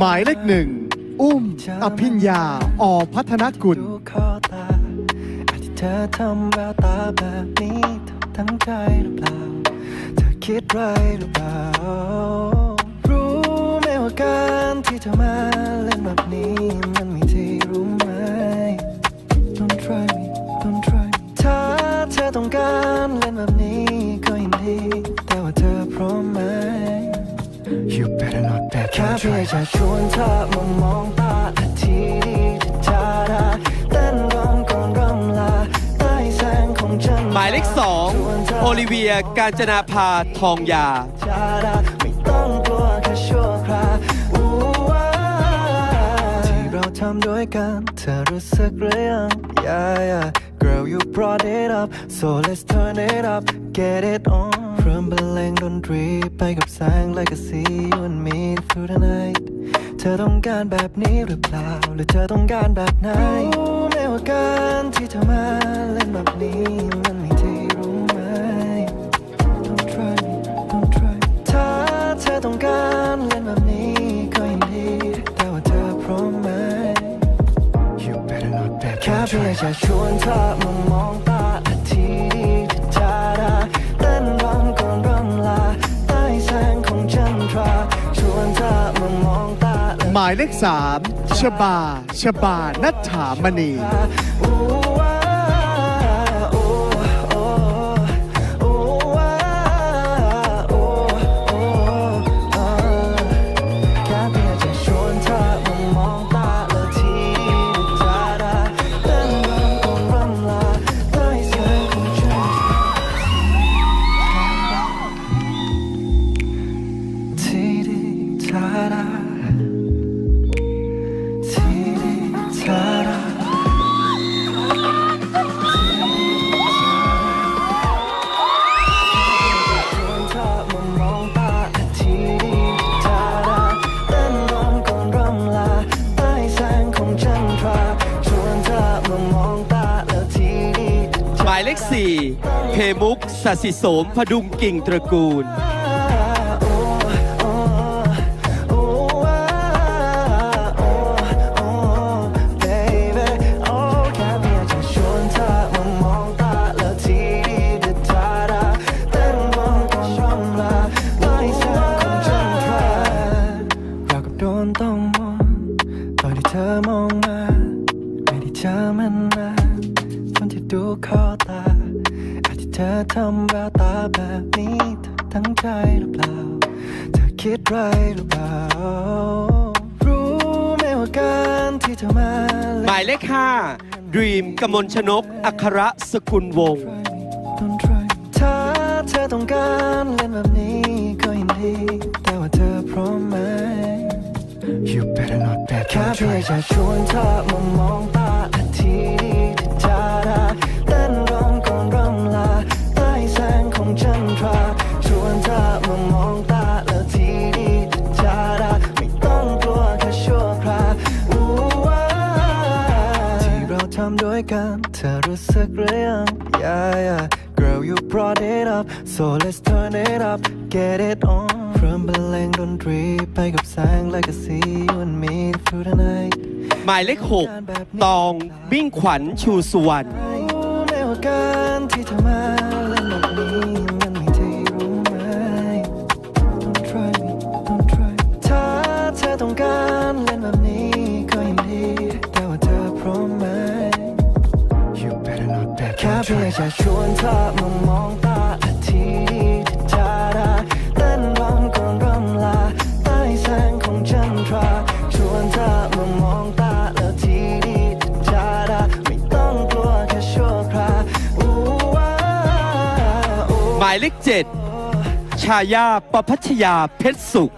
หมายเลขหนึ่ง อุ้ม อภิญญา อพัฒนกุลดูขอตาอาจที่เธอทำแววตาแบบนี้เธอตั้งใจหรือเปล่า เธอคิดไรหรือเปล่า รู้ไหมว่าการที่เธอมาเล่นแบบนี้มันมีที่รู้ไหม Don't try me Don't try me ถ้าเธอต้องการเล่นแบบนี้ก็ยินดี แต่ว่าเธอพร้อมไหม You better not bet แค่เพียงจะชวนเธอมามองตาอาทีที่เธอได้เต้นรำก่อนรำลาใต้แสงของจันทร์หมายเลขสองโอลิเวียกาญจนาภาทองยาจาดาไม่ต้องกลัวแค่ชั่วคราวอู้ว่าที่เราทำด้วยกันเธอรู้สึกหรือยัง Yeah yeah Girl you brought it up so let's turn it up get it on เริ่มบรรเลงดนตรีไปกับแสง like I see you and me through the night เธอต้องการแบบนี้หรือเปล่า หรือเธอต้องการแบบไหนรู้ไหมว่าการที่เธอมาเล่นแบบนี้มันมีที่รู้ไหม Don't try me, don't try ถ้าเธอต้องการเล่นแบบนี้ก็ยินดีแต่ว่าเธอพร้อมไหม You better not bet แค่เพียงจะชวนเธอมามองตา หมายเลขสามชบา ชบา นัฐามณีอู้ว่ สสิสมพดุงกิ่งตระกูล คิดไรหรือเปล่า รู้ไหมว่าการที่เธอมาหมายเลขห้าดรีมกมลชนก อัครสกุลวงศ์ Don't try me ถ้าเธอต้องการเล่นแบบนี้ก็ยินดี แต่ว่าเธอพร้อมไหม You better not bet แค่เพียงจะชวนเธอมามองตาอาทีที่เธอได้เต้นรำก่อนรำลาใต้แสงของจันทราชวนเธอมามอง สึกหรือยัง Yeah yeah Girl you brought it up so let's turn it up get it on เริ่มบรรเลงดนตรี ไปกับแสง like I see you and me through the night หมายเลขหกตองมิ่งขวัญชูสุวรรณ รู้ไหมว่าการที่เธอมา หมายเลขเจ็ดชายาประพัชยาเพชรสุข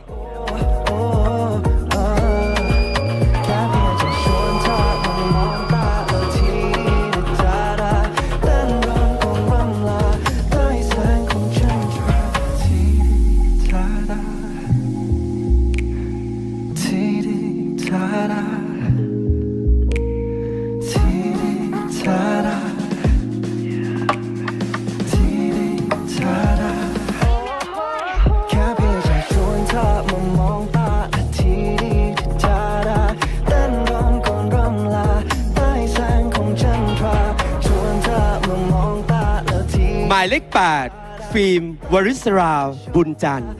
ายเลข 8 ฟิล์มวริศรา บุญจันทร์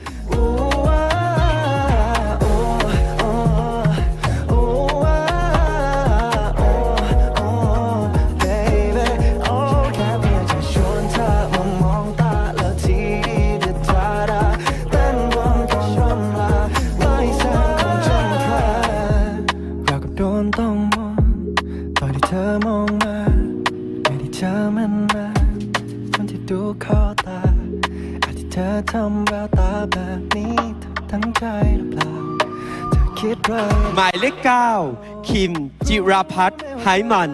ราพัฒน์ไหมัน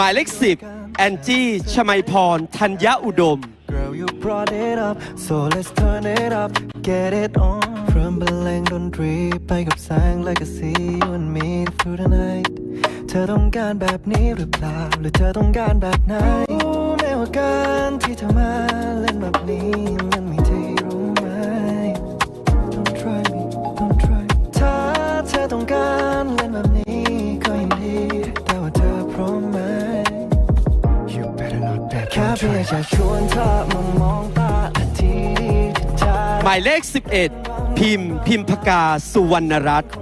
หมายเลข10แอนจี้ชมัยพร ธัญญาอุดม Girl, you brought it up, so let's turn it up, get it on. From บรรเลงดนตรีไปกับแสง like I see you and me through the night. เธอต้องการแบบนี้หรือเปล่า หรือเธอต้องการแบบไหนรู้ไหมว่าการที่เธอมาเล่นแบบนี้มันมีที่รู้ไหม Don't try me, don't try me ถ้าเธอต้องการ หมายเลข 11 พิมพ์ พิมพกา สุวรรณรัตน์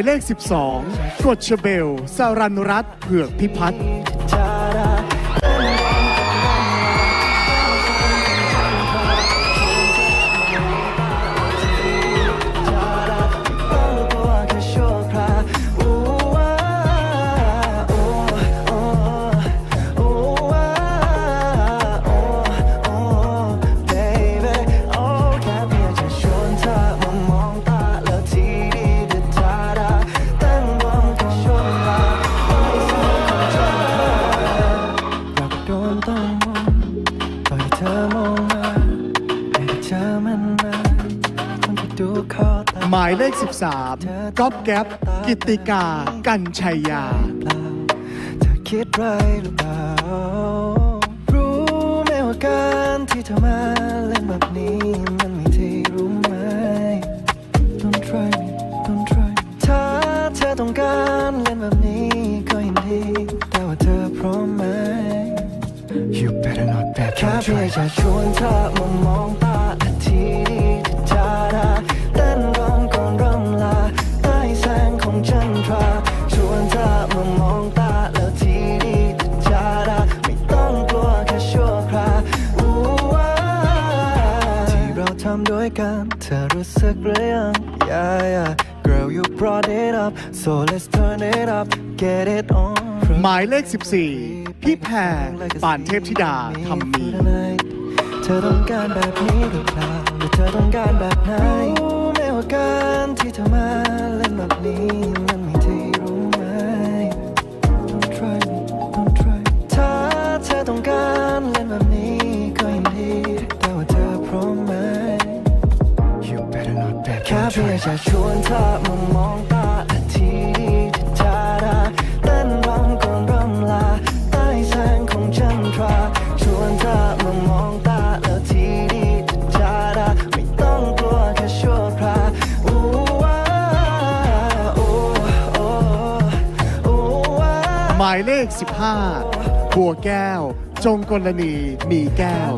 ายเลข 12 กฎชเบลสารันรัตเผือกพิพัฒน์ ดนต้องมองตอนที่เธอมองมาไม่ได้เจอมันนานคนที่ดูขอตาหมายเลข 13ก๊อฟแก๊ปกิตติกา กัญชัยยาเปล่าเธอคิดไรหรือเปล่า รู้ไหมว่าการที่เธอมา You better not bet แค่เพียงจะชวนเธอมามองตาอาทิตย์ที่จะได้เต้นรำก่อนรำลาใต้แสงของจันทราชวนเธอมามองตาแล้วทีนี้จะได้ไม่ต้องกลัวแค่ชั่วคราวอู้ว่าที่เราทำด้วยกันเธอรู้สึกหรือยัง Yeah yeah Girl you brought it up so let's turn it up get it on หมายเลข 14 พี่แพรปานเทพธิดาทำมีเธอต้องการแบบนี้หรือเปล่าหรือเธอต้องการแบบไหนรู้ไหมว่าการที่เธอมาเล่นแบบนี้มันไมีที่รู้ไหม Don't try Don't try ถ้าเธอต้องการเล่นแบบนี้ก็ยินดีแต่ว่าเธอพร้อมไหม You better not bet แค่เพียงจะชวนเธอมามอง 5บัวแก้ว จงกลณีมีแก้ว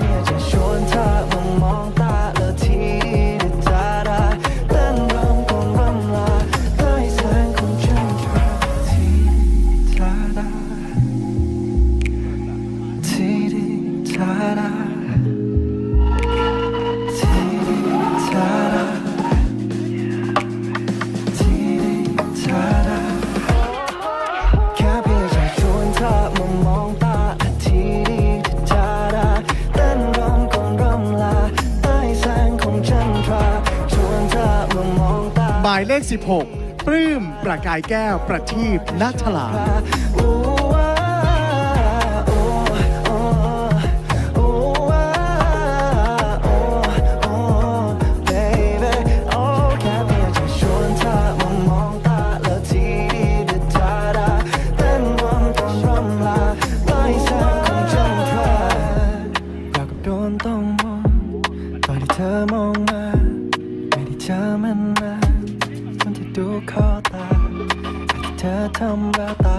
16 ปลื้ม ประกายแก้ว ประทีปนัทลา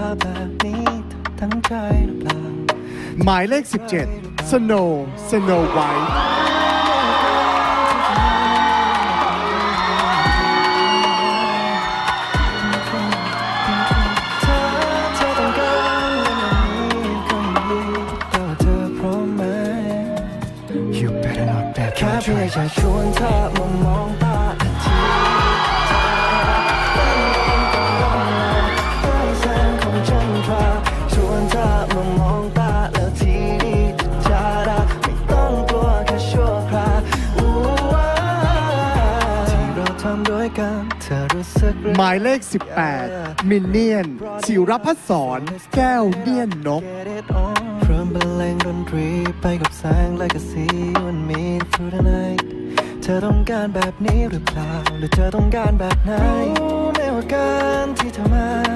าแบบนี้เธอตั้งใจหรือเปล่าหมายเลข 17 Snow Snow White เธอเธอต้องการเรื่องนี้ก็ยังดีแต่ว่าเธอพร้อมไหม You better not bet แค่เพียงจะชวนเธอมามองตา หมายเลข 18 มินเนียนศิรพัฒสอนแก้วเนียนนก Get it on เริ่มบรรเลงดนตรีไปกับแสง like a sea you and me through the night เธอต้องการแบบนี้หรือเปล่า หรือเธอต้องการแบบไหนรู้ไหมว่าการที่เธอมา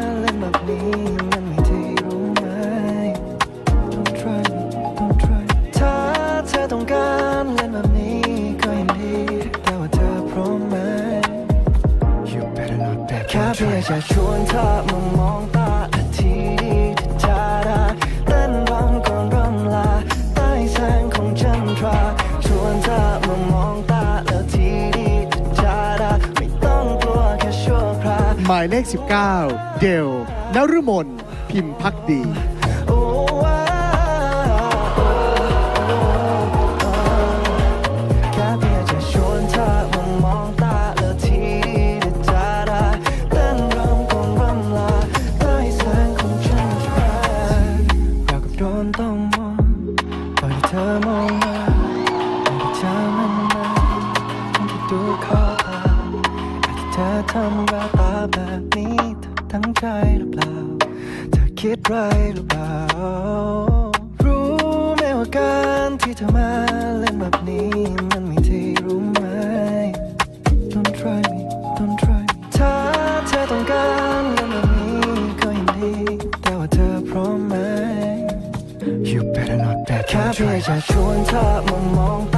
จะชวนเธอมามองตาอาทิตย์ที่จะได้เต้นรำก่อนรำลาใต้แสงของจันทรา ชวนเธอมามองตาแล้วทีนี้จะได้ไม่ต้องกลัวแค่ชั่วคราว หมายเลข 19 เดลนรุมน พิมพ์พักดีำแววตาแบบนี้เธอตั้งใจหรือเปล่าเธอคิดไรหรือเปล่า รู้ไหมว่าการที่เธอมาเล่นแบบนี้มันมีที่รู้ไหม Don't try me Don't try me ถ้าเธอต้องการเล่นแบบนี้ก็ยังดี แต่ว่าเธอพร้อมไหม You better not bet แค่เพียงจะชวนเธอมามองตา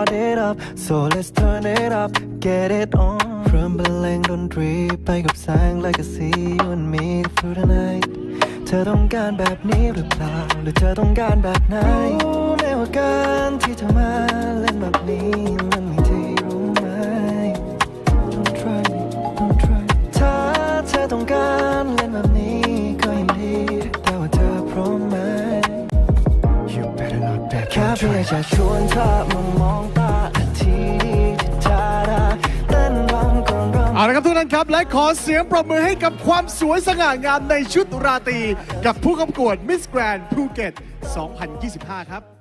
brought it up so let's turn it up get it on เริ่มบรรเลงดนตรีไปกับแสง like a sea you and me through the night เธอต้องการแบบนี้หรือเปล่า หรือเธอต้องการแบบไหนรู้ไหมว่าการที่เธอมาเล่นแบบนี้ และขอเสียงปรบมือให้กับความสวยสง่างามในชุดราตรี กับผู้กำกวด Miss Grand Phuket 2025 ครับ